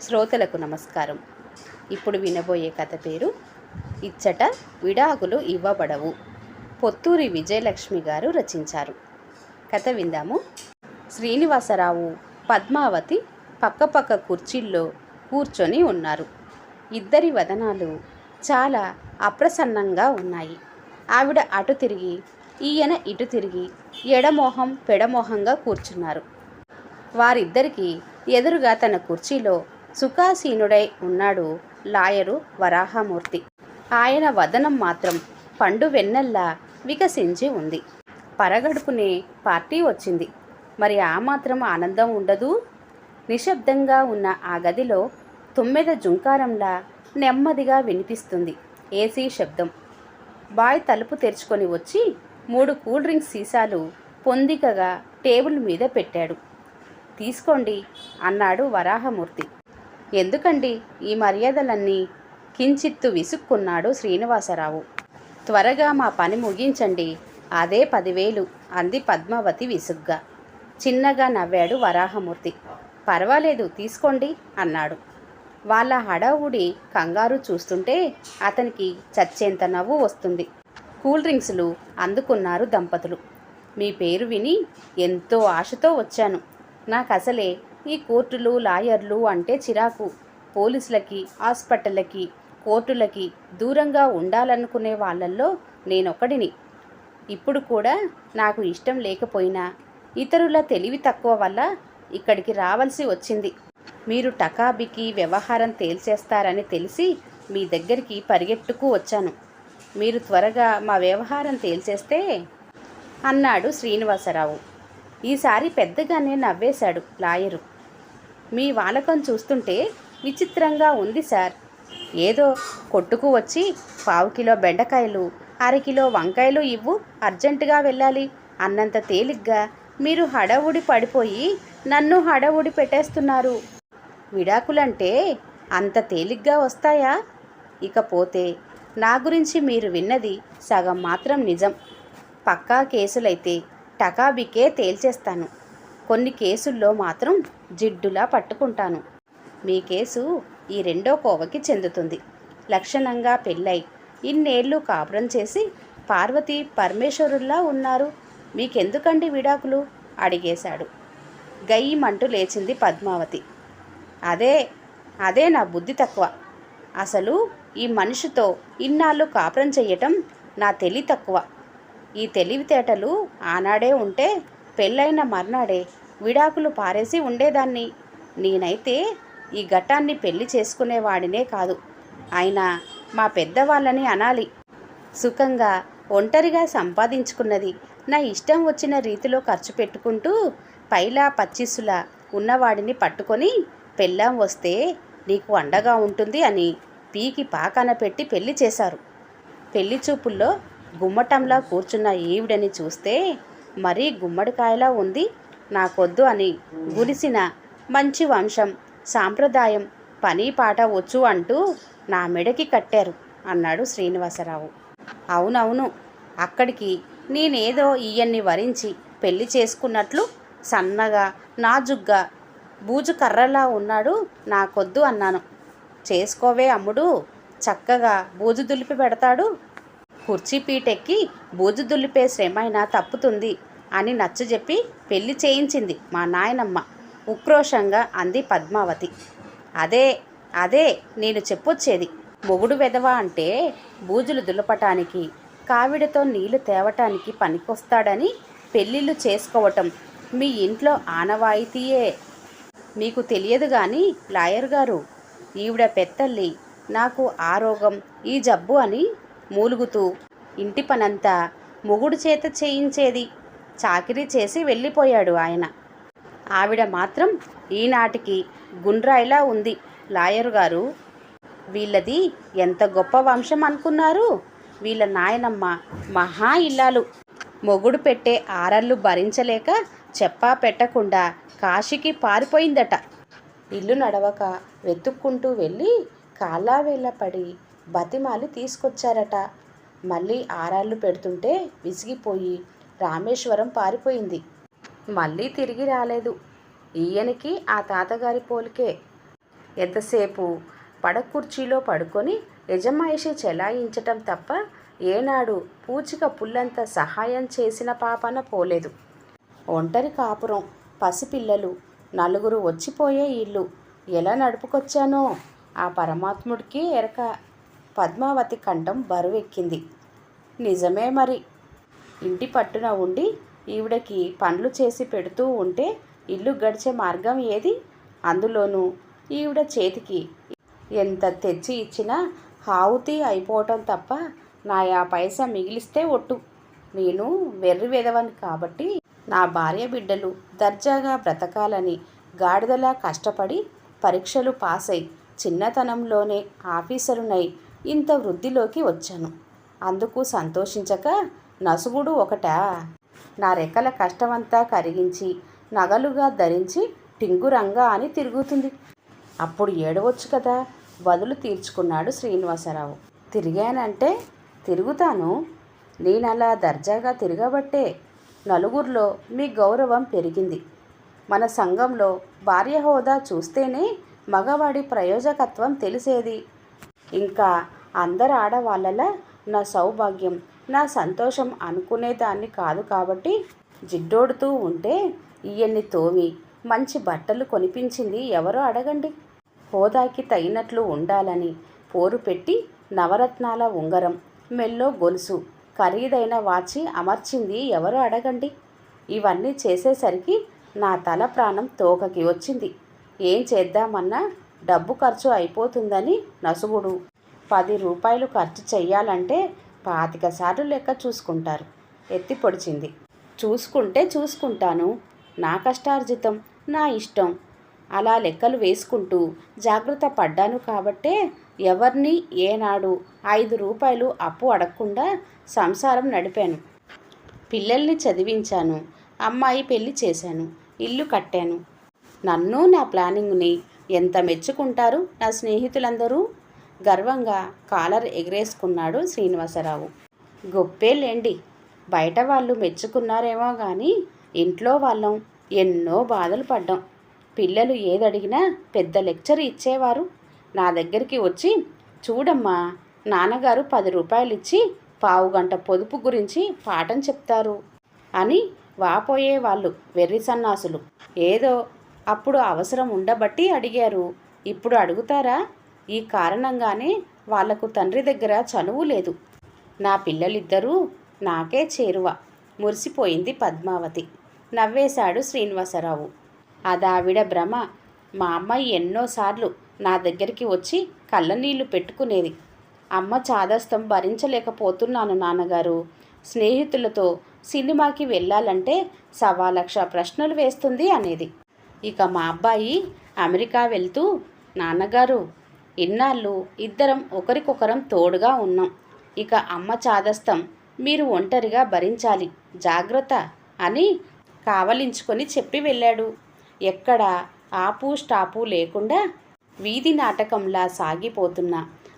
శ్రోతలకు నమస్కారం. ఇప్పుడు వినబోయే కథ పేరు ఇచ్చట విడాకులు ఇవ్వబడవు. పొత్తూరి విజయలక్ష్మి గారు రచించారు. కథ విందాము. శ్రీనివాసరావు పద్మావతి పక్కపక్క కుర్చీల్లో కూర్చొని ఉన్నారు. ఇద్దరి వదనాలు చాలా అప్రసన్నంగా ఉన్నాయి. ఆవిడ అటు తిరిగి ఈయన ఇటు తిరిగి ఎడమోహం పెడమోహంగా కూర్చున్నారు. వారిద్దరికీ ఎదురుగా తన కుర్చీలో సుఖాసీనుడై ఉన్నాడు లాయరు వరాహమూర్తి. ఆయన వదనం మాత్రం పండు వెన్నెల్లా వికసించి ఉంది. పరగడుపునే పార్టీ వచ్చింది. మరి ఆ మాత్రం ఆనందం ఉండదు? నిశ్శబ్దంగా ఉన్న ఆ గదిలో తుమ్మెద జుంకారంలా నెమ్మదిగా వినిపిస్తుంది ఏసీ శబ్దం. బాయ్ తలుపు తెరుచుకొని వచ్చి మూడు కూల్ డ్రింక్స్ సీసాలు పొందికగా టేబుల్ మీద పెట్టాడు. తీసుకోండి అన్నాడు వరాహమూర్తి. ఎందుకండి ఈ మర్యాదలన్నీ? కించిత్తు విసుక్కున్నాడు శ్రీనివాసరావు. త్వరగా మా పని ముగించండి. అదే పదివేలు అంది పద్మావతి విసుగ్గా. చిన్నగా నవ్వాడు వరాహమూర్తి. పర్వాలేదు తీసుకోండి అన్నాడు. వాళ్ళ హడావుడి కంగారు చూస్తుంటే అతనికి చచ్చేంత నవ్వు వస్తుంది. కూల్ డ్రింక్స్లు అందుకున్నారు దంపతులు. మీ పేరు విని ఎంతో ఆశతో వచ్చాను. నాకు అసలే ఈ కోర్టులు లాయర్లు అంటే చిరాకు. పోలీసులకి హాస్పిటళ్ళకి కోర్టులకి దూరంగా ఉండాలనుకునే వాళ్ళల్లో నేనొకడిని ఇప్పుడు కూడా నాకు ఇష్టం లేకపోయినా ఇతరుల తెలివి తక్కువ వల్ల ఇక్కడికి రావాల్సి వచ్చింది. మీరు టకాబికి వ్యవహారం తేల్చేస్తారని తెలిసి మీ దగ్గరికి పరిగెట్టుకు వచ్చాను. మీరు త్వరగా మా వ్యవహారం తేల్చేస్తే అన్నాడు శ్రీనివాసరావు. ఈసారి పెద్దగానే నవ్వేశాడు లాయరు. మీ వాలకం చూస్తుంటే విచిత్రంగా ఉంది సార్. ఏదో కొట్టుకు వచ్చి పావు కిలో బెండకాయలు అరకిలో వంకాయలు ఇవ్వు అర్జెంటుగా వెళ్ళాలి. అన్నంత తేలిగ్గా మీరు హడవుడి పడిపోయి నన్ను హడవుడి పెట్టేస్తున్నారు. విడాకులంటే అంత తేలిగ్గా వస్తాయా? ఇకపోతే నా గురించి మీరు విన్నది సగం మాత్రం నిజం. పక్కా కేసులైతే టకాబికే తేల్చేస్తాను. కొన్ని కేసుల్లో మాత్రం జిడ్డులా పట్టుకుంటాను. మీ కేసు ఈ రెండో కోవకి చెందుతుంది. లక్షణంగా పెళ్ళై ఇన్నేళ్ళు కాపురం చేసి పార్వతి పరమేశ్వరుల్లా ఉన్నారు. మీకెందుకండి విడాకులు? అడిగేశాడు. గయ్యమంటూ లేచింది పద్మావతి. అదే అదే నా బుద్ధి తక్కువ. అసలు ఈ మనిషితో ఇన్నాళ్ళు కాపురం చెయ్యటం నా తెలి తక్కువ. ఈ తెలివితేటలు ఆనాడే ఉంటే పెళ్ళైన మర్నాడే విడాకులు పారేసి ఉండేదాన్ని. నేనైతే ఈ ఘట్టాన్ని పెళ్ళి చేసుకునేవాడినే కాదు. అయినా మా పెద్దవాళ్ళని అనాలి. సుఖంగా ఒంటరిగా సంపాదించుకున్నది నా ఇష్టం వచ్చిన రీతిలో ఖర్చు పెట్టుకుంటూ పైలా పచ్చిసులా ఉన్నవాడిని పట్టుకొని పెళ్ళాం వస్తే నీకు అండగా ఉంటుంది అని పీకి పాకాన పెట్టి పెళ్ళి చేశారు. పెళ్ళి చూపుల్లో గుమ్మటంలా కూర్చున్న ఈవిడని చూస్తే మరీ గుమ్మడికాయలా ఉంది. నాకొద్దు అని గురిసిన మంచి వంశం సాంప్రదాయం పని పాట వచ్చు అంటూ నా మెడకి కట్టారు అన్నాడు శ్రీనివాసరావు. అవునవును అక్కడికి నేనేదో ఈయన్ని వరించి పెళ్ళి చేసుకున్నట్లు సన్నగా నాజుగ్గా బూజు కర్రలా ఉన్నాడు నాకొద్దు అన్నాను. చేసుకోవే అమ్ముడు చక్కగా బూజు దులిపి పెడతాడు. కుర్చీ పీటెక్కి బూజు దులిపే శ్రమైనా తప్పుతుంది. అని నచ్చజెప్పి పెళ్ళి చేయించింది మా నాయనమ్మ. ఉక్రోషంగా అంది పద్మావతి. అదే అదే నేను చెప్పొచ్చేది. మొగుడు వెధవ అంటే బూజులు దులపటానికి కావిడితో నీళ్ళు తేవటానికి పనికొస్తాడని పెళ్ళిళ్ళు చేసుకోవటం మీ ఇంట్లో ఆనవాయితీయే. మీకు తెలియదు కానీ లాయర్ గారు ఈవిడ పెత్తల్లి నాకు ఆ రోగం ఈ జబ్బు అని మూలుగుతూ ఇంటి పనంతా మొగుడు చేత చేయించేది. చాకిరీ చేసి వెళ్ళిపోయాడు ఆయన. ఆవిడ మాత్రం ఈనాటికి గుండ్రాయిలా ఉంది. లాయరు గారు వీళ్ళది ఎంత గొప్ప వంశం అనుకున్నారు? వీళ్ళ నాయనమ్మ మహా ఇల్లాలు. మొగుడు పెట్టే ఆరళ్ళు భరించలేక చెప్పా పెట్టకుండా కాశీకి పారిపోయిందట. ఇల్లు నడవక వెతుక్కుంటూ వెళ్ళి కాళ్ళావేళ్ళ పడి బతిమాలి తీసుకొచ్చారట. మళ్ళీ ఆరాళ్ళు పెడుతుంటే విసిగిపోయి రామేశ్వరం పారిపోయింది. మళ్ళీ తిరిగి రాలేదు. ఈయనకి ఆ తాతగారి పోలికే. ఎంతసేపు పడకుర్చీలో పడుకొని యజమాయిషి చెలాయించటం తప్ప ఏనాడు పూచిక పుల్లంత సహాయం చేసిన పాపన పోలేదు. ఒంటరి కాపురం పసిపిల్లలు నలుగురు వచ్చిపోయే ఇల్లు ఎలా నడుపుకొచ్చానో ఆ పరమాత్ముడికి ఎరక పద్మావతి కంఠం బరువెక్కింది. నిజమే మరి. ఇంటి పట్టున ఉండి ఈవిడకి పనులు చేసి పెడుతూ ఉంటే ఇల్లు గడిచే మార్గం ఏది? అందులోనూ ఈవిడ చేతికి ఎంత తెచ్చి ఇచ్చినా హావుతి అయిపోవటం తప్ప నా ఆ పైసా మిగిలిస్తే ఒట్టు. నేను వెర్రి వెదవని కాబట్టి నా భార్య బిడ్డలు దర్జాగా బ్రతకాలని గాడిదలా కష్టపడి పరీక్షలు పాస్ అయి చిన్నతనంలోనే ఆఫీసరునై ఇంత వృద్ధిలోకి వచ్చాను. అందుకు సంతోషించక నసుగుడు ఒకటా? నా రెక్కల కష్టమంతా కరిగించి నగలుగా ధరించి టింగురంగా అని తిరుగుతుంది. అప్పుడు ఏడవచ్చు కదా? బదులు తీర్చుకున్నాడు శ్రీనివాసరావు. తిరిగానంటే తిరుగుతాను. నేనలా దర్జాగా తిరగబట్టే నలుగురిలో మీ గౌరవం పెరిగింది. మన సంఘంలో భార్య హోదా చూస్తేనే మగవాడి ప్రయోజకత్వం తెలిసేది. ఇంకా అందరు ఆడవాళ్ళలా నా సౌభాగ్యం నా సంతోషం అనుకునేదాన్ని కాదు కాబట్టి జిడ్డోడుతూ ఉంటే ఈయన్ని తోమి మంచి బట్టలు కొనిపించింది ఎవరో అడగండి. హోదాకి తగినట్లు ఉండాలని పోరు పెట్టి నవరత్నాల ఉంగరం మెల్లో గొలుసు ఖరీదైన వాచి అమర్చింది ఎవరు అడగండి. ఇవన్నీ చేసేసరికి నా తల ప్రాణం తోకకి వచ్చింది. ఏం చేద్దామన్నా డబ్బు ఖర్చు అయిపోతుందని నసుగుడు. పది రూపాయలు ఖర్చు చెయ్యాలంటే పాతిక సార్లు లెక్క చూసుకుంటారు. ఎత్తి పొడిచింది. చూసుకుంటే చూసుకుంటాను. నా కష్టార్జితం నా ఇష్టం. అలా లెక్కలు వేసుకుంటూ జాగ్రత్త పడ్డాను కాబట్టే ఎవరిని ఏనాడు ఐదు రూపాయలు అప్పు అడగకుండా సంసారం నడిపాను. పిల్లల్ని చదివించాను. అమ్మాయి పెళ్ళి చేశాను. ఇల్లు కట్టాను. నన్ను నా ప్లానింగ్ని ఎంత మెచ్చుకుంటారు నా స్నేహితులందరూ? గర్వంగా కాలర్ ఎగరేసుకున్నాడు శ్రీనివాసరావు. గొప్పేలేండి బయట వాళ్ళు మెచ్చుకున్నారేమో కానీ ఇంట్లో వాళ్ళం. ఎన్నో బాధలు పడ్డాం. పిల్లలు ఏదడిగినా పెద్ద లెక్చర్ ఇచ్చేవారు. నా దగ్గరికి వచ్చి చూడమ్మా నాన్నగారు పది రూపాయలు ఇచ్చి పావు గంట పొదుపు గురించి పాఠం చెప్తారు అని వాపోయే వాళ్ళు వెర్రి సన్నాసులు. ఏదో అప్పుడు అవసరం ఉండబట్టి అడిగారు. ఇప్పుడు అడుగుతారా? ఈ కారణంగానే వాళ్ళకు తండ్రి దగ్గర చనువు లేదు. నా పిల్లలిద్దరూ నాకే చేరువ. మురిసిపోయింది పద్మావతి. నవ్వేశాడు శ్రీనివాసరావు. అదావిడ భ్రమ. మా అమ్మాయి ఎన్నోసార్లు నా దగ్గరికి వచ్చి కళ్ళనీళ్ళు పెట్టుకునేది. అమ్మ చాదస్తం భరించలేకపోతున్నాను నాన్నగారు. స్నేహితులతో సినిమాకి వెళ్ళాలంటే సవా లక్ష ప్రశ్నలు వేస్తుంది అనేది. ఇక మా అబ్బాయి అమెరికా వెళ్తూ నాన్నగారు ఇన్నాళ్ళు ఇద్దరం ఒకరికొకరం తోడుగా ఉన్నాం. ఇక అమ్మ చాదస్తం మీరు ఒంటరిగా భరించాలి జాగ్రత్త అని కావలించుకొని చెప్పి వెళ్ళాడు. ఎక్కడ ఆపు స్టాపు లేకుండా వీధి నాటకంలా సాగిపోతున్న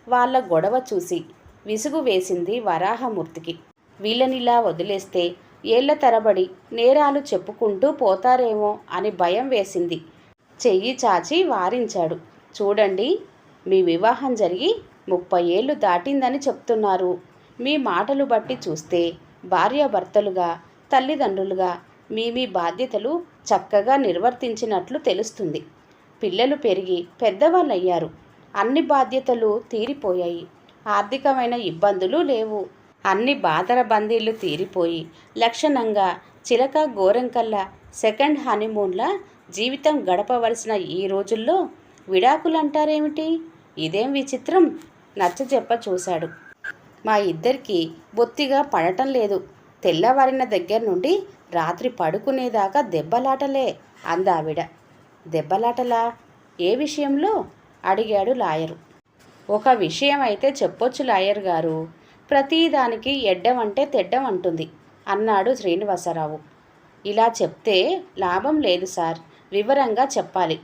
వాళ్ళ గొడవ చూసి విసుగు వేసింది వరాహమూర్తికి. వీళ్ళనిలా వదిలేస్తే ఏళ్ళ తరబడి నేరాలు చెప్పుకుంటూ పోతారేమో అని భయం వేసింది. చెయ్యి చాచి వారించాడు. చూడండి మీ వివాహం జరిగి ముప్పై ఏళ్ళు దాటిందని చెప్తున్నారు. మీ మాటలు బట్టి చూస్తే భార్యాభర్తలుగా తల్లిదండ్రులుగా మీ మీ బాధ్యతలు చక్కగా నిర్వర్తించినట్లు తెలుస్తుంది. పిల్లలు పెరిగి పెద్దవాళ్ళయ్యారు. అన్ని బాధ్యతలు తీరిపోయాయి. ఆర్థికమైన ఇబ్బందులు లేవు. అన్ని బాధల బందీలు తీరిపోయి లక్షణంగా చిలక గోరెంకల్లా సెకండ్ హనీమూన్లా జీవితం గడపవలసిన ఈ రోజుల్లో విడాకులంటారేమిటి? ఇదేం విచిత్రం? నచ్చజెప్ప చూశాడు. మా ఇద్దరికి బొత్తిగా పడటం లేదు. తెల్లవారిన దగ్గర నుండి రాత్రి పడుకునేదాకా దెబ్బలాటలే అందావిడ. దెబ్బలాటలా? ఏ విషయంలో? అడిగాడు లాయరు. ఒక విషయం అయితే చెప్పొచ్చు లాయర్ గారు. ప్రతిదానికి ఎడ్డం అంటే తెడ్డం అంటుంది అన్నాడు శ్రీనివాసరావు. ఇలా చెప్తే లాభం లేదు సార్. వివరంగా చెప్పాలి.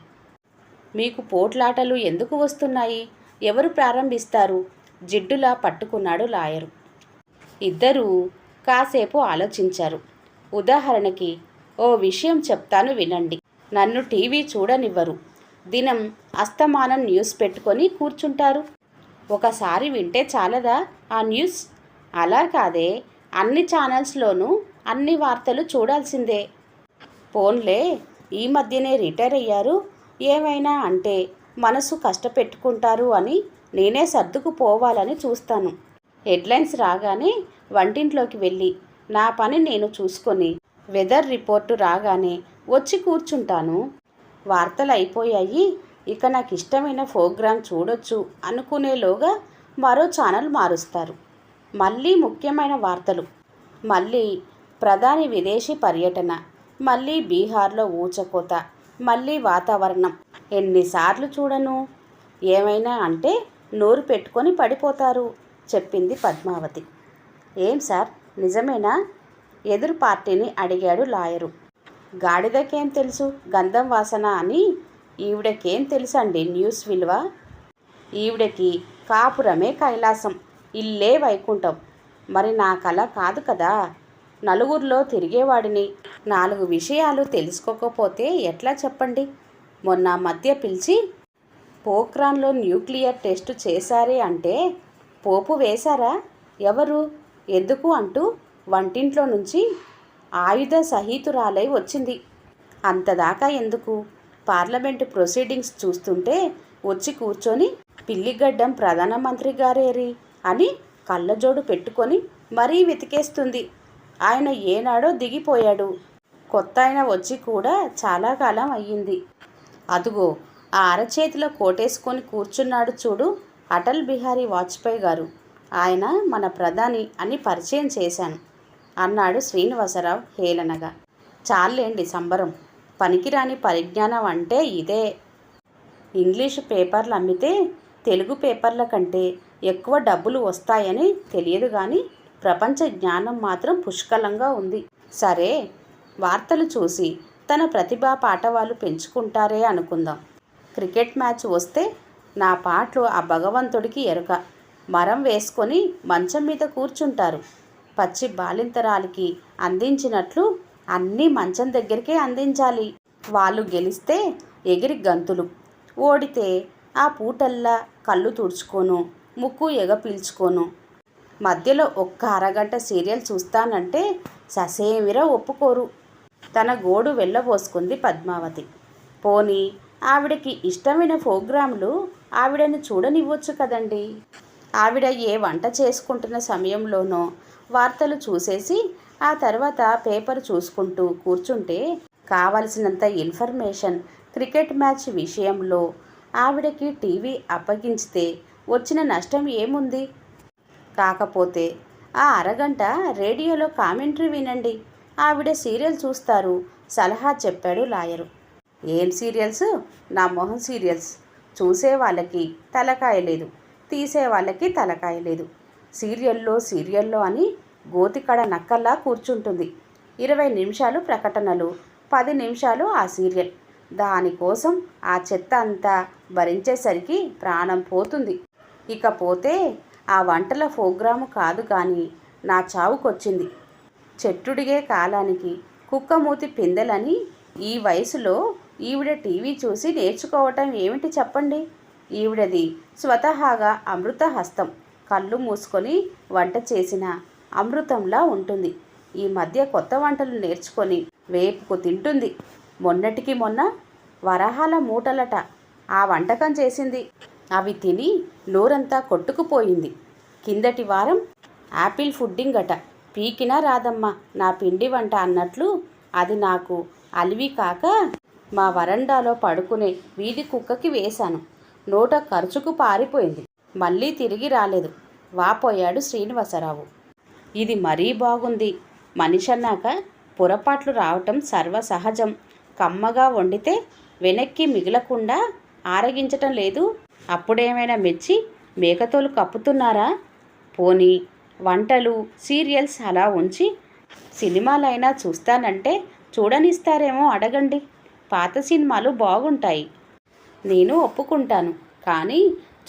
మీకు పోట్లాటలు ఎందుకు వస్తున్నాయి? ఎవరు ప్రారంభిస్తారు? జిడ్డులా పట్టుకున్నాడు లాయరు. ఇద్దరూ కాసేపు ఆలోచించారు. ఉదాహరణకి ఓ విషయం చెప్తాను వినండి. నన్ను టీవీ చూడనివ్వరు. దినం అస్తమానం న్యూస్ పెట్టుకొని కూర్చుంటారు. ఒకసారి వింటే చాలదా ఆ న్యూస్? అలా కాదే అన్ని ఛానల్స్లోనూ అన్ని వార్తలు చూడాల్సిందే. పోన్లే ఈ మధ్యనే రిటైర్ అయ్యారు. ఏమైనా అంటే మనసు కష్టపెట్టుకుంటారు అని నేనే సర్దుకుపోవాలని చూస్తాను. హెడ్లైన్స్ రాగానే వంటింట్లోకి వెళ్ళి నా పని నేను చూసుకొని వెదర్ రిపోర్టు రాగానే వచ్చి కూర్చుంటాను. వార్తలు అయిపోయాయి. ఇక నాకు ఇష్టమైన ప్రోగ్రాం చూడొచ్చు అనుకునేలోగా మరో ఛానల్ మారుస్తారు. మళ్ళీ ముఖ్యమైన వార్తలు. మళ్ళీ ప్రధాని విదేశీ పర్యటన. మళ్ళీ బీహార్లో ఊచకోత. మళ్ళీ వాతావరణం. ఎన్నిసార్లు చూడను? ఏమైనా అంటే నోరు పెట్టుకొని పడిపోతారు చెప్పింది పద్మావతి. ఏం సార్? నిజమేనా? ఎదురు పార్టీని అడిగాడు లాయరు. గాడిదకేం తెలుసు? గంధం వాసన అని ఈవిడకేం తెలుసండి న్యూస్ విలువ? ఈవిడకి కాపురమే కైలాసం. ఇల్లే వైకుంఠం. మరి నా కళ కాదు కదా? నలుగురిలో తిరిగేవాడిని. నాలుగు విషయాలు తెలుసుకోకపోతే ఎట్లా చెప్పండి? మొన్న మధ్య పిలిచి పోక్రాన్లో న్యూక్లియర్ టెస్ట్ చేశారే అంటే పోపు వేశారా? ఎవరు? ఎందుకు? అంటూ వంటింట్లో నుంచి ఆయుధ సహితురాలై వచ్చింది. అంతదాకా ఎందుకు? పార్లమెంటు ప్రొసీడింగ్స్ చూస్తుంటే వచ్చి కూర్చొని పిల్లిగడ్డం ప్రధానమంత్రి గారేరి అని కళ్ళజోడు పెట్టుకొని మరీ వెతికేస్తుంది. ఆయన ఏనాడో దిగిపోయాడు. కొత్త ఆయన వచ్చి కూడా చాలా కాలం అయ్యింది. అదుగో ఆ అరచేతిలో కోటేసుకొని కూర్చున్నాడు చూడు అటల్ బిహారీ వాజ్పేయి గారు. ఆయన మన ప్రధాని అని పరిచయం చేశాను అన్నాడు శ్రీనివాసరావు హేళనగా. చాలేండి సంబరం పనికిరాని పరిజ్ఞానం అంటే ఇదే. ఇంగ్లీషు పేపర్లు అమ్మితే తెలుగు పేపర్ల కంటే ఎక్కువ డబ్బులు వస్తాయని తెలియదు కానీ ప్రపంచ జ్ఞానం మాత్రం పుష్కలంగా ఉంది. సరే వార్తలు చూసి తన ప్రతిభా పాటవాలు పెంచుకుంటారే అనుకుందాం. క్రికెట్ మ్యాచ్ వస్తే నా పాటలు ఆ భగవంతుడికి ఎరుక. మరం వేసుకొని మంచం మీద కూర్చుంటారు. పచ్చి బాలింతరాలకి అందించినట్లు అన్నీ మంచం దగ్గరికే అందించాలి. వాళ్ళు గెలిస్తే ఎగిరి గంతులు. ఓడితే ఆ పూటల్లా కళ్ళు తుడుచుకోను ముక్కు ఎగ పీల్చుకోను. మధ్యలో ఒక్క అరగంట సీరియల్ చూస్తానంటే ససేమిరా ఒప్పుకోరు. తన గోడు వెళ్ళబోసుకుంది పద్మావతి. పోనీ ఆవిడకి ఇష్టమైన ప్రోగ్రాంలు ఆవిడని చూడనివ్వచ్చు కదండి? ఆవిడ ఏ వంట చేసుకుంటున్న సమయంలోనో వార్తలు చూసేసి ఆ తర్వాత పేపర్ చూసుకుంటూ కూర్చుంటే కావలసినంత ఇన్ఫర్మేషన్ క్రికెట్ మ్యాచ్ విషయంలో ఆవిడకి టీవీ అప్పగించితే వచ్చిన నష్టం ఏముంది? కాకపోతే ఆ అరగంట రేడియోలో కామెంటరీ వినండి. ఆవిడ సీరియల్ చూస్తారు. సలహా చెప్పాడు లాయరు. ఏం సీరియల్స్? నా మొహం సీరియల్స్. చూసే వాళ్ళకి తలకాయ లేదు. తీసే వాళ్ళకి తలకాయ లేదు. సీరియల్లో సీరియల్లో అని గోతికడ నక్కల్లా కూర్చుంటుంది. ఇరవై నిమిషాలు ప్రకటనలు పది నిమిషాలు ఆ సీరియల్. దానికోసం ఆ చెత్త అంతా భరించేసరికి ప్రాణం పోతుంది. ఇకపోతే ఆ వంటల ప్రోగ్రాము కాదు కానీ నా చావుకొచ్చింది. చెట్టుడిగే కాలానికి కుక్కమూతి పిందెలని ఈ వయసులో ఈవిడ టీవీ చూసి నేర్చుకోవటం ఏమిటి చెప్పండి? ఈవిడది స్వతహాగా అమృత హస్తం కళ్ళు మూసుకొని వంట చేసిన అమృతంలా ఉంటుంది. ఈ మధ్య కొత్త వంటలు నేర్చుకొని వేపుకు తింటుంది. మొన్నటికి మొన్న వరహాల మూటలట ఆ వంటకం చేసింది. అవి తిని నోరంతా కొట్టుకుపోయింది. కిందటి వారం యాపిల్ ఫుడ్డింగ్ అట పీకినా రాదమ్మా నా పిండి వంట అన్నట్లు అది నాకు అలివి కాక మా వరండాలో పడుకునే వీధి కుక్కకి వేశాను. నోట ఖర్చుకు పారిపోయింది. మళ్ళీ తిరిగి రాలేదు. వాపోయాడు శ్రీనివాసరావు. ఇది మరీ బాగుంది. మనిషన్నాక పొరపాట్లు రావటం సర్వసహజం. కమ్మగా వండితే వెనక్కి మిగలకుండా ఆరగించటం లేదు. అప్పుడేమైనా మెచ్చి మేకతోలు కప్పుతున్నారా? పోనీ వంటలు సీరియల్స్ అలా ఉంచి సినిమాలైనా చూస్తానంటే చూడనిస్తారేమో అడగండి. పాత సినిమాలు బాగుంటాయి. నేను ఒప్పుకుంటాను. కానీ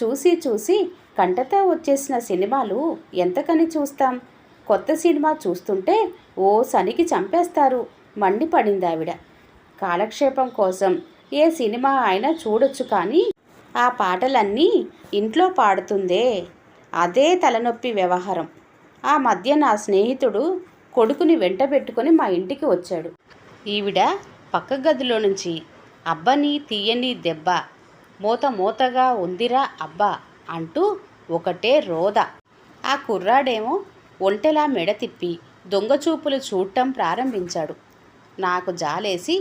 చూసి చూసి కంటతో వచ్చేసిన సినిమాలు ఎంతకని చూస్తాం? కొత్త సినిమా చూస్తుంటే ఓ సనికి చంపేస్తారు. మండిపడింది ఆవిడ కాలక్షేపం కోసం ఏ సినిమా అయినా చూడొచ్చు కానీ ఆ పాటలన్నీ ఇంట్లో పాడుతుందే. అదే తలనొప్పి వ్యవహారం. ఆ మధ్య నా స్నేహితుడు కొడుకుని వెంట పెట్టుకొని మా ఇంటికి వచ్చాడు. ఈవిడ పక్క గదిలో నుంచి అబ్బని తీయని దెబ్బ మూత మూతగా ఉందిరా అబ్బా అంటూ ఒకటే రోద. ఆ కుర్రాడేమో ఒంటెలా మెడ తిప్పి దొంగచూపులు చూడటం ప్రారంభించాడు. నాకు జాలేసి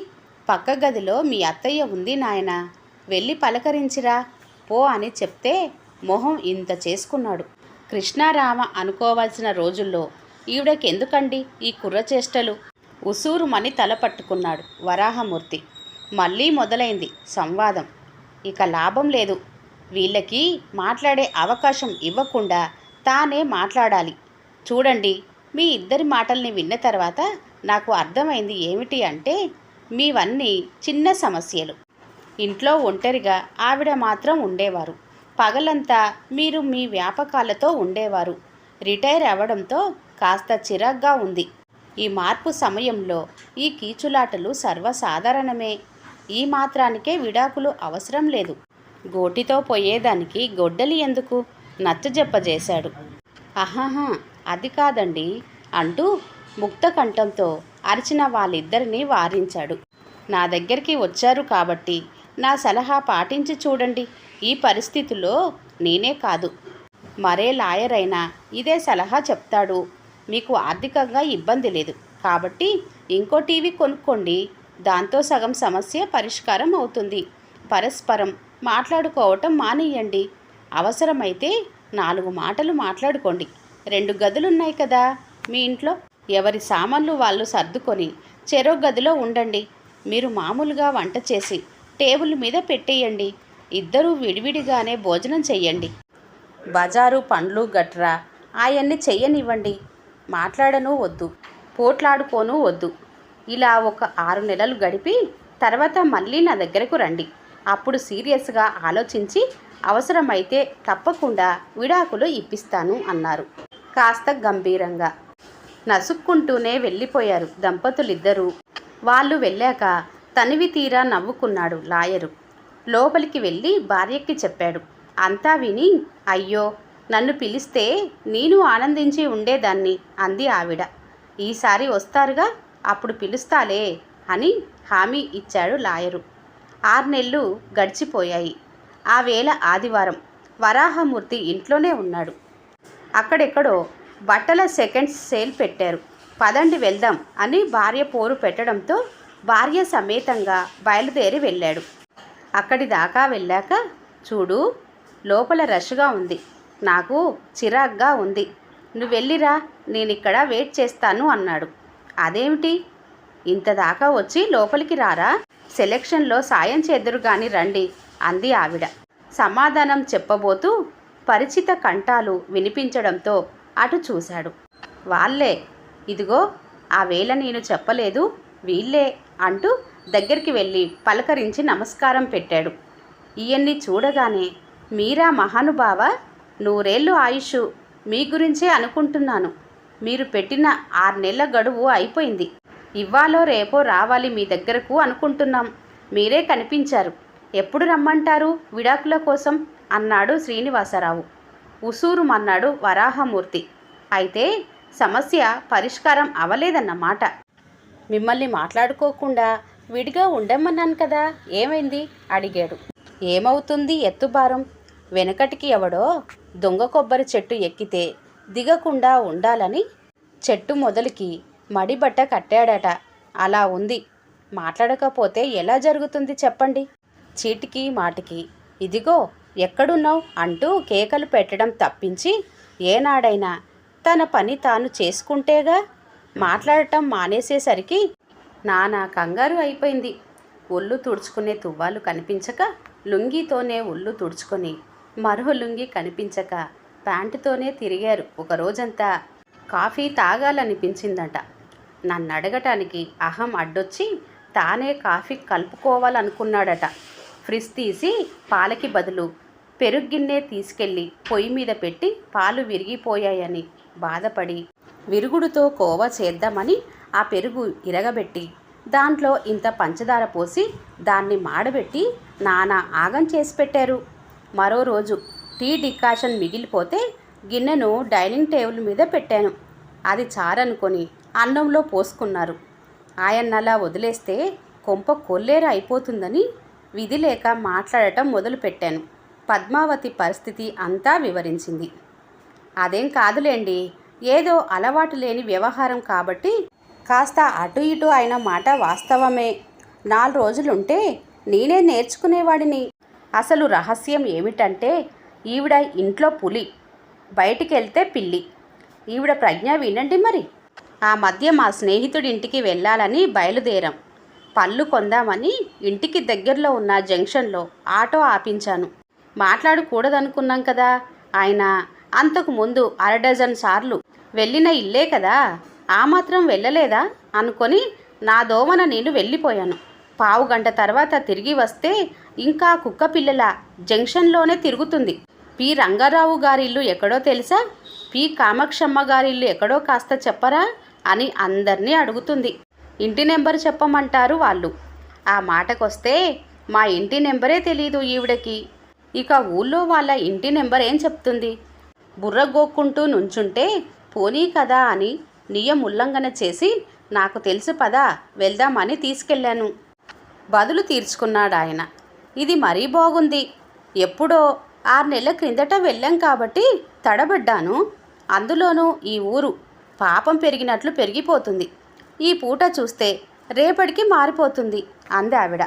పక్క గదిలో మీ అత్తయ్య ఉంది నాయన వెళ్ళి పలకరించిరా. పో అని చెప్తే మొహం ఇంత చేసుకున్నాడు. కృష్ణారామ అనుకోవాల్సిన రోజుల్లో ఈవిడకెందుకండి ఈ కుర్ర చేష్టలు? ఉసూరుమని తల పట్టుకున్నాడు వరాహమూర్తి. మళ్ళీ మొదలైంది సంవాదం. ఇక లాభం లేదు. వీళ్ళకి మాట్లాడే అవకాశం ఇవ్వకుండా తానే మాట్లాడాలి. చూడండి మీ ఇద్దరి మాటల్ని విన్న తర్వాత నాకు అర్థమైంది ఏమిటి అంటే మీవన్నీ చిన్న సమస్యలు. ఇంట్లో ఒంటరిగా ఆవిడ మాత్రం ఉండేవారు. పగలంతా మీరు మీ వ్యాపకాలతో ఉండేవారు. రిటైర్ అవ్వడంతో కాస్త చిరాగ్గా ఉంది. ఈ మార్పు సమయంలో ఈ కీచులాటలు సర్వసాధారణమే. ఈ మాత్రానికే విడాకులు అవసరం లేదు. గోటితో పోయేదానికి గొడ్డలి ఎందుకు? నచ్చజెప్పజేశాడు. అహహా అది కాదండి అంటూ ముక్త కంఠంతో అరిచిన వాళ్ళిద్దరినీ వారించాడు. నా దగ్గరికి వచ్చారు కాబట్టి నా సలహా పాటించి చూడండి. ఈ పరిస్థితిలో నేనే కాదు. మరే లాయర్ అయినా ఇదే సలహా చెప్తాడు. మీకు ఆర్థికంగా ఇబ్బంది లేదు. కాబట్టి ఇంకో టీవీ కొనుక్కోండి. దాంతో సగం సమస్య పరిష్కారం అవుతుంది. పరస్పరం మాట్లాడుకోవటం మానేయండి. అవసరమైతే నాలుగు మాటలు మాట్లాడుకోండి. రెండు గదులున్నాయి కదా. మీ ఇంట్లో ఎవరి సామాన్లు వాళ్ళు సర్దుకొని చెరో గదిలో ఉండండి. మీరు మామూలుగా వంట చేసి టేబుల్ మీద పెట్టేయండి. ఇద్దరూ విడివిడిగానే భోజనం చెయ్యండి. బజారు పండ్లు గట్రా. ఆయన్ని చెయ్యనివ్వండి. మాట్లాడను వద్దు. పోట్లాడుకోను వద్దు. ఇలా ఒక ఆరు నెలలు గడిపి తర్వాత మళ్ళీ నా దగ్గరకు రండి. అప్పుడు సీరియస్గా ఆలోచించి అవసరమైతే తప్పకుండా విడాకులు ఇప్పిస్తాను అన్నారు. కాస్త గంభీరంగా నసుక్కుంటూనే వెళ్ళిపోయారు దంపతులిద్దరూ. వాళ్ళు వెళ్ళాక తనివి తీరా నవ్వుకున్నాడు లాయరు. లోపలికి వెళ్ళి భార్యకి చెప్పాడు. అంతా విని అయ్యో నన్ను పిలిస్తే నేను ఆనందించి ఉండేదాన్ని అంది ఆవిడ. ఈసారి వస్తారుగా అప్పుడు పిలుస్తాలే అని హామీ ఇచ్చాడు లాయరు. ఆరు నెలలు గడిచిపోయాయి. ఆ వేళ ఆదివారం వరాహమూర్తి ఇంట్లోనే ఉన్నాడు. అక్కడెక్కడో బట్టల సెకండ్స్ సేల్ పెట్టారు. పదండి వెళ్దాం అని భార్య పోరు పెట్టడంతో భార్య సమేతంగా బయలుదేరి వెళ్ళాడు. అక్కడి దాకా వెళ్ళాక చూడు లోపల రష్గా ఉంది. నాకు చిరాగ్గా ఉంది. నువ్వు వెళ్ళిరా నేను ఇక్కడ వెయిట్ చేస్తాను అన్నాడు. అదేమిటి? ఇంత దాకా వచ్చి లోపలికి రారా? సెలక్షన్లో సాయం చేద్దరు గాని రండి అంది ఆవిడ. సమాధానం చెప్పబోతూ పరిచిత కంఠాలు వినిపించడంతో అటు చూశాడు. వాళ్ళే. ఇదిగో ఆ వేళ నేను చెప్పలేదు. వీళ్ళే. అంటూ దగ్గరికి వెళ్ళి పలకరించి నమస్కారం పెట్టాడు. ఈయన్ని చూడగానే మీరా మహానుభావ నూరేళ్ళు ఆయుష్ మీ గురించే అనుకుంటున్నాను. మీరు పెట్టిన ఆరు నెలల గడువు అయిపోయింది. ఇవ్వాలో రేపో రావాలి మీ దగ్గరకు అనుకుంటున్నాం. మీరే కనిపించారు. ఎప్పుడు రమ్మంటారు విడాకుల కోసం? అన్నాడు శ్రీనివాసరావు. ఉసూరుమన్నాడు వరాహమూర్తి. అయితే సమస్య పరిష్కారం అవలేదన్నమాట. మిమ్మల్ని మాట్లాడుకోకుండా విడిగా ఉండమన్నాను కదా ఏమైంది? అడిగాడు. ఏమవుతుంది ఎత్తుభారం వెనకటికి ఎవడో దొంగ కొబ్బరి చెట్టు ఎక్కితే దిగకుండా ఉండాలని చెట్టు మొదలికి మడిబట్ట కట్టాడట. అలా ఉంది. మాట్లాడకపోతే ఎలా జరుగుతుంది చెప్పండి? చీటికి మాటికి ఇదిగో ఎక్కడున్నావు అంటూ కేకలు పెట్టడం తప్పించి ఏనాడైనా తన పని తాను చేసుకుంటేగా మాట్లాడటం మానేసేసరికి నానా కంగారు అయిపోయింది. ఒళ్ళు తుడుచుకునే తువ్వాలు కనిపించక లుంగీతోనే ఒళ్ళు తుడుచుకొని మరో లుంగి కనిపించక ప్యాంటుతోనే తిరిగారు. ఒక రోజంతా కాఫీ తాగాలనిపించిందట. నన్ను అడగటానికి అహం అడ్డొచ్చి తానే కాఫీ కలుపుకోవాలనుకున్నాడట. ఫ్రిజ్ తీసి పాలకి బదులు పెరుగిన్నే తీసుకెళ్ళి పొయ్యి మీద పెట్టి పాలు విరిగిపోయాయని బాధపడి విరుగుడుతో కోవ చేద్దామని ఆ పెరుగు ఇరగబెట్టి దాంట్లో ఇంత పంచదార పోసి దాన్ని మాడబెట్టి నానా ఆగం చేసి పెట్టారు. మరో రోజు టీ డికాషన్ మిగిలిపోతే గిన్నెను డైనింగ్ టేబుల్ మీద పెట్టాను. అది చారనుకొని అన్నంలో పోసుకున్నారు. ఆయన్నలా వదిలేస్తే కొంప కొల్లేర అయిపోతుందని విధి లేక మాట్లాడటం మొదలుపెట్టాను. పద్మావతి పరిస్థితి అంతా వివరించింది. అదేం కాదులేండి ఏదో అలవాటు లేని వ్యవహారం కాబట్టి కాస్త అటు ఇటు అయిన మాట వాస్తవమే. నాలుగు రోజులుంటే నేనే నేర్చుకునేవాడిని. అసలు రహస్యం ఏమిటంటే ఈవిడ ఇంట్లో పులి బయటికి వెళ్తే పిల్లి. ఈవిడ ప్రజ్ఞ వినండి మరి. ఆ మధ్య మా స్నేహితుడింటికి వెళ్ళాలని బయలుదేరాం. పళ్ళు కొందామని ఇంటికి దగ్గరలో ఉన్న జంక్షన్లో ఆటో ఆపించాను. మాట్లాడకూడదనుకున్నాం కదా. ఆయన అంతకు ముందు అర డజన్ సార్లు వెళ్ళిన ఇల్లే కదా. ఆ మాత్రం వెళ్ళలేదా? అనుకొని నా దోమన నేను వెళ్ళిపోయాను. పావు గంట తర్వాత తిరిగి వస్తే ఇంకా కుక్క పిల్లల జంక్షన్లోనే తిరుగుతుంది. పి. రంగారావు గారి ఇల్లు ఎక్కడో తెలుసా? పి. కామాక్షమ్మ గారి ఇల్లు ఎక్కడో కాస్త చెప్పరా? అని అందరినీ అడుగుతుంది. ఇంటి నెంబర్ చెప్పమంటారు వాళ్ళు. ఆ మాటకొస్తే మా ఇంటి నెంబరే తెలియదు ఈవిడకి. ఇక ఊళ్ళో వాళ్ళ ఇంటి నెంబర్ ఏం చెప్తుంది? బుర్రగోక్కుంటూ నుంచుంటే పోనీ కదా అని నియం ఉల్లంఘన చేసి నాకు తెలుసు పదా వెళ్దామని తీసుకెళ్ళాను. బదులు తీర్చుకున్నాడు ఆయన ఇది మరీ బాగుంది. ఎప్పుడో ఆరు నెలల క్రిందట వెళ్ళాం కాబట్టి తడబడ్డాను. అందులోనూ ఈ ఊరు పాపం పెరిగినట్లు పెరిగిపోతుంది. ఈ పూట చూస్తే రేపటికి మారిపోతుంది అంది ఆవిడ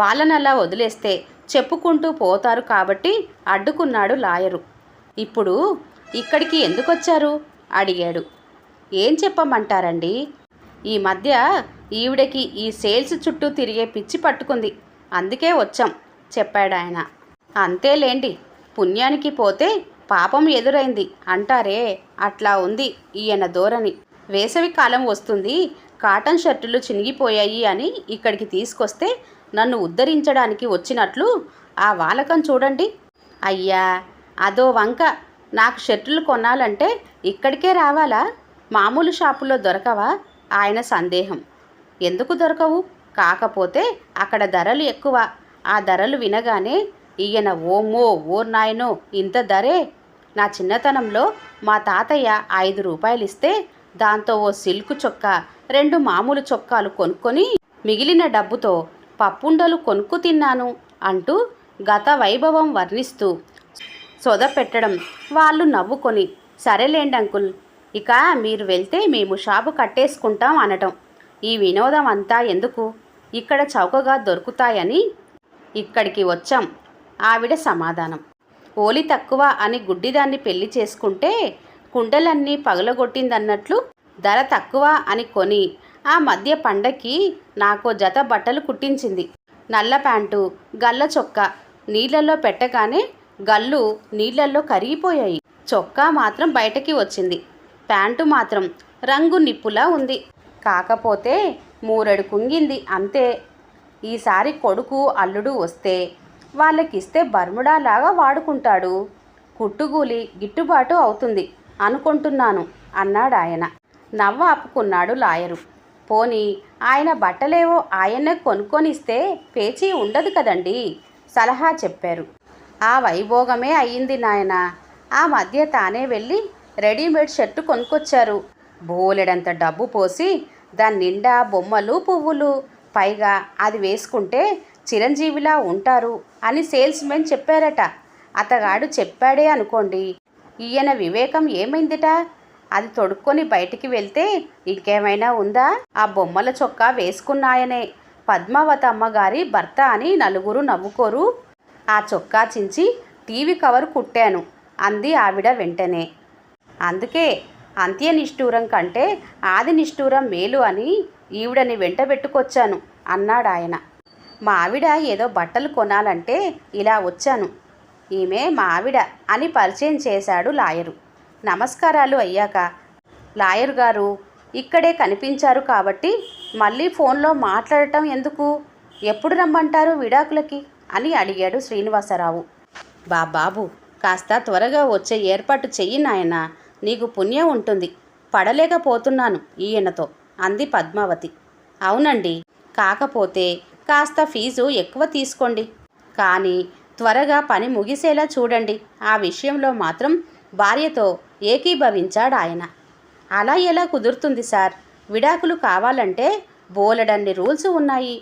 వాళ్ళనలా వదిలేస్తే చెప్పుకుంటూ పోతారు కాబట్టి అడ్డుకున్నాడు లాయరు. ఇప్పుడు ఇక్కడికి ఎందుకొచ్చారు? అడిగాడు. ఏం చెప్పమంటారండి? ఈ మధ్య ఈవిడకి ఈ సేల్స్ చుట్టూ తిరిగే పిచ్చి పట్టుకుంది. అందుకే వచ్చాం చెప్పాడు ఆయన. అంతేలేండి. పుణ్యానికి పోతే పాపం ఎదురైంది. అంటారే అట్లా ఉంది ఈయన ధోరణి. వేసవి కాలం వస్తుంది. కాటన్ షర్టులు చినిగిపోయాయి అని ఇక్కడికి తీసుకొస్తే నన్ను ఉద్ధరించడానికి వచ్చినట్లు ఆ వాలకం చూడండి. అయ్యా అదో వంక. నాకు షర్టులు కొనాలంటే ఇక్కడికే రావాలా? మామూలు షాపులో దొరకవా? ఆయన సందేహం. ఎందుకు దొరకవు? కాకపోతే అక్కడ ధరలు ఎక్కువ. ఆ ధరలు వినగానే ఈయన ఓమో ఓ నాయనో ఇంత ధరే? నా చిన్నతనంలో మా తాతయ్య ఐదు రూపాయలు ఇస్తే దాంతో ఓ సిల్క్ చొక్కా రెండు మామూలు చొక్కాలు కొనుక్కొని మిగిలిన డబ్బుతో పప్పుండలు కొనుక్కు తిన్నాను అంటూ గత వైభవం వర్ణిస్తూ చొదపెట్టడం వాళ్ళు నవ్వుకొని సరేలేండి అంకుల్ ఇక మీరు వెళ్తే మేము షాపు కట్టేసుకుంటాం అనటం. ఈ వినోదం అంతా ఎందుకు? ఇక్కడ చౌకగా దొరుకుతాయని ఇక్కడికి వచ్చాం. ఆవిడ సమాధానం. ఓలి తక్కువ అని గుడ్డిదాన్ని పెళ్ళి చేసుకుంటే కుండలన్నీ పగలగొట్టిందన్నట్లు ధర తక్కువ అని కొని ఆ మధ్య పండక్కి నాకో జత బట్టలు కుట్టించింది. నల్ల ప్యాంటు గల్ల చొక్కా నీళ్ళల్లో పెట్టగానే గల్లు నీళ్ళల్లో కరిగిపోయాయి. చొక్కా మాత్రం బయటకి వచ్చింది. ప్యాంటు మాత్రం రంగు నిప్పులా ఉంది. కాకపోతే మూరెడు కుంగింది. అంతే. ఈసారి కొడుకు అల్లుడు వస్తే వాళ్ళకిస్తే బర్ముడాలాగా వాడుకుంటాడు. కుట్టుగూలి గిట్టుబాటు అవుతుంది అనుకుంటున్నాను అన్నాడు ఆయన. నవ్వ ఆపుకున్నాడు లాయరు. పోనీ ఆయన బట్టలేవో ఆయనే కొనుక్కొనిస్తే పేచీ ఉండదు కదండి? సలహా చెప్పారు. ఆ వైభోగమే అయ్యింది నాయన. ఆ మధ్య తానే వెళ్ళి రెడీమేడ్ షర్టు కొనుక్కొచ్చారు. బోలెడంత డబ్బు పోసి దాని నిండా బొమ్మలు పువ్వులు. పైగా అది వేసుకుంటే చిరంజీవిలా ఉంటారు అని సేల్స్మెన్ చెప్పారట. అతగాడు చెప్పాడే అనుకోండి. ఈయన వివేకం ఏమైందిట? అది తొడుక్కొని బయటికి వెళ్తే ఇంకేమైనా ఉందా? ఆ బొమ్మల చొక్కా వేసుకున్నాయనే. పద్మావతి అమ్మగారి భర్త అని నలుగురు నవ్వుకోరు ఆ చొక్కా చించి టీవీ కవర్ కుట్టాను అంది ఆవిడ వెంటనే. అందుకే అంత్య నిష్ఠూరం కంటే ఆది నిష్ఠూరం మేలు అని ఈవిడని వెంటబెట్టుకొచ్చాను అన్నాడు ఆయన. మా ఆవిడ ఏదో బట్టలు కొనాలంటే ఇలా వచ్చాను. ఈమె మా ఆవిడ అని పరిచయం చేశాడు లాయరు. నమస్కారాలు అయ్యాక లాయర్ గారు ఇక్కడే కనిపించారు కాబట్టి మళ్ళీ ఫోన్లో మాట్లాడటం ఎందుకు? ఎప్పుడు రమ్మంటారు విడాకులకి? అని అడిగాడు శ్రీనివాసరావు. బాబాబు కాస్త త్వరగా వచ్చే ఏర్పాటు చెయ్యి నాయన నీకు పుణ్యం ఉంటుంది. పడలేకపోతున్నాను ఈయనతో అంది పద్మావతి. అవునండి కాకపోతే కాస్త ఫీజు ఎక్కువ తీసుకోండి. కానీ త్వరగా పని ముగిసేలా చూడండి. ఆ విషయంలో మాత్రం భార్యతో ఏకీభవించాడు ఆయన అలా ఎలా కుదురుతుంది సార్? విడాకులు కావాలంటే బోలెడన్ని రూల్స్ ఉన్నాయి.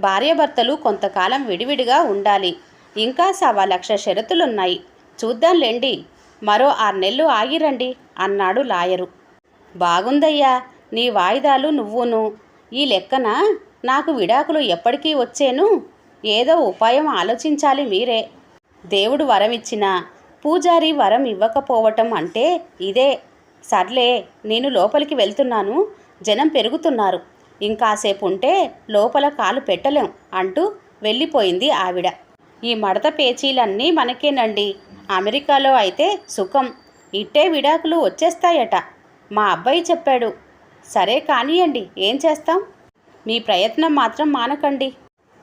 భార్యాభర్తలు కొంతకాలం విడివిడిగా ఉండాలి. ఇంకా సవా లక్ష షరతులున్నాయి. చూద్దాంలేండి మరో ఆరు నెలలు ఆగిరండి అన్నాడు లాయరు. బాగుందయ్యా నీ వాయిదాలు నువ్వును. ఈ లెక్కన నాకు విడాకులు ఎప్పటికీ వచ్చేను? ఏదో ఉపాయం ఆలోచించాలి మీరే. దేవుడు వరం పూజారి వరం ఇవ్వకపోవటం అంటే ఇదే. సర్లే నేను లోపలికి వెళ్తున్నాను. జనం పెరుగుతున్నారు. ఇంకాసేపు ఉంటే లోపల కాలు పెట్టలేం అంటూ వెళ్ళిపోయింది ఆవిడ. ఈ మడత పేచీలన్నీ మనకేనండి. అమెరికాలో అయితే సుఖం. ఇట్టే విడాకులు వచ్చేస్తాయట. మా అబ్బాయి చెప్పాడు. సరే కానియండి ఏం చేస్తాం? మీ ప్రయత్నం మాత్రం మానకండి.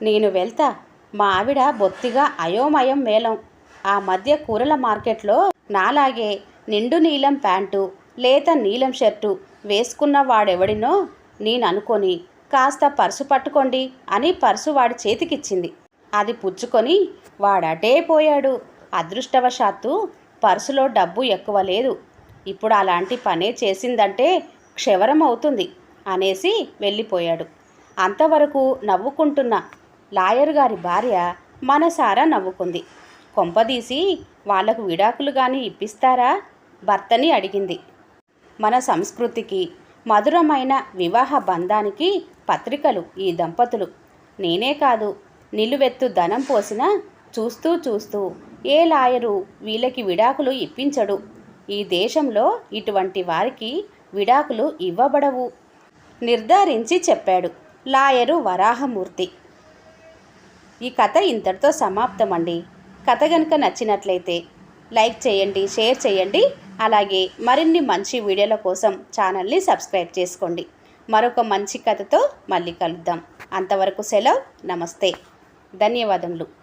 నేను వెళ్తా. మా ఆవిడ బొత్తిగా అయోమయం మేళం. ఆ మధ్య కూరల మార్కెట్లో నాలాగే నిండు నీలం ప్యాంటు లేత నీలం షర్టు వేసుకున్న వాడెవడినో నేను అనుకొని కాస్త పర్సు పట్టుకోండి అని పర్సు వాడి చేతికిచ్చింది. అది పుచ్చుకొని వాడటే పోయాడు. అదృష్టవశాత్తు పర్సులో డబ్బు ఎక్కువ లేదు. ఇప్పుడు అలాంటి పనే చేసిందంటే క్షవరం అవుతుంది అనేసి వెళ్ళిపోయాడు. అంతవరకు నవ్వుకుంటున్న లాయర్ గారి భార్య మనసారా నవ్వుకుంది. కొంపదీసి వాళ్ళకు విడాకులు కానీ ఇప్పిస్తారా? భర్తని అడిగింది. మన సంస్కృతికి మధురమైన వివాహ బంధానికి పత్రికలు ఈ దంపతులు. నేనే కాదు నిలువెత్తు ధనం పోసిన చూస్తూ చూస్తూ ఏ లాయరు వీళ్ళకి విడాకులు ఇప్పించడు. ఈ దేశంలో ఇటువంటి వారికి విడాకులు ఇవ్వబడవు. నిర్ధారించి చెప్పాడు లాయరు వరాహమూర్తి. ఈ కథ ఇంతటితో సమాప్తమండి. కథ కనుక నచ్చినట్లయితే లైక్ చేయండి షేర్ చేయండి. అలాగే మరిన్ని మంచి వీడియోల కోసం ఛానల్ని సబ్స్క్రైబ్ చేసుకోండి. మరొక మంచి కథతో మళ్ళీ కలుద్దాం. అంతవరకు సెలవు. నమస్తే. ధన్యవాదములు.